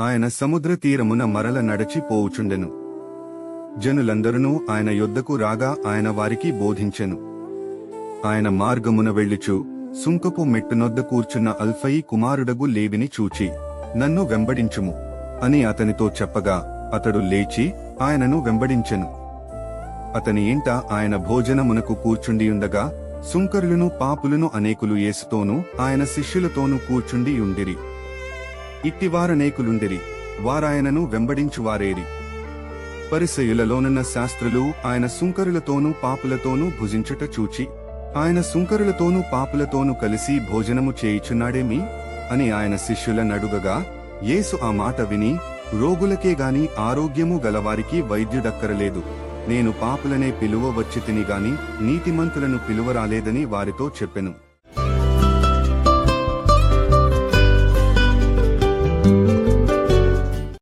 ఆయన సముద్ర తీరమున మరల నడచి పోవుచుండెను. జనులందరూ ఆయన యొద్దకు రాగా ఆయన వారికి బోధించెను. ఆయన మార్గమున వెళ్ళుచు సుంకపు మెట్టునొద్ద కూర్చున్న అల్ఫయి కుమారుడగు లేవిని చూచి నన్ను వెంబడించుము అని అతనితో చెప్పగా అతడు లేచి ఆయనను వెంబడించెను. అతని ఇంట ఆయన భోజనమునకు కూర్చుండియుండగా సుంకరులను పాపులను అనేకులు యేసుతోనూ ఆయన శిష్యులతోనూ కూర్చుండి ఉండిరి ఇట్టివారనేకులుండిరి వారాయనను వెంబడించువారేరి. పరిసయులలోనున్న శాస్త్రులు ఆయన సుంకరులతోనూ పాపులతోనూ భుజించుట చూచి ఆయన సుంకరులతోనూ పాపులతోనూ కలిసి భోజనము చేయుచున్నాడేమి అని ఆయన శిష్యుల నడుగగా యేసు ఆ మాట విని రోగులకే గాని ఆరోగ్యము గలవారికి వైద్యుడక్కరలేదు. నేను పాపులనే పిలువ వచ్చి తిని గాని నీతిమంతులను పిలువరాలేదని వారితో చెప్పెను.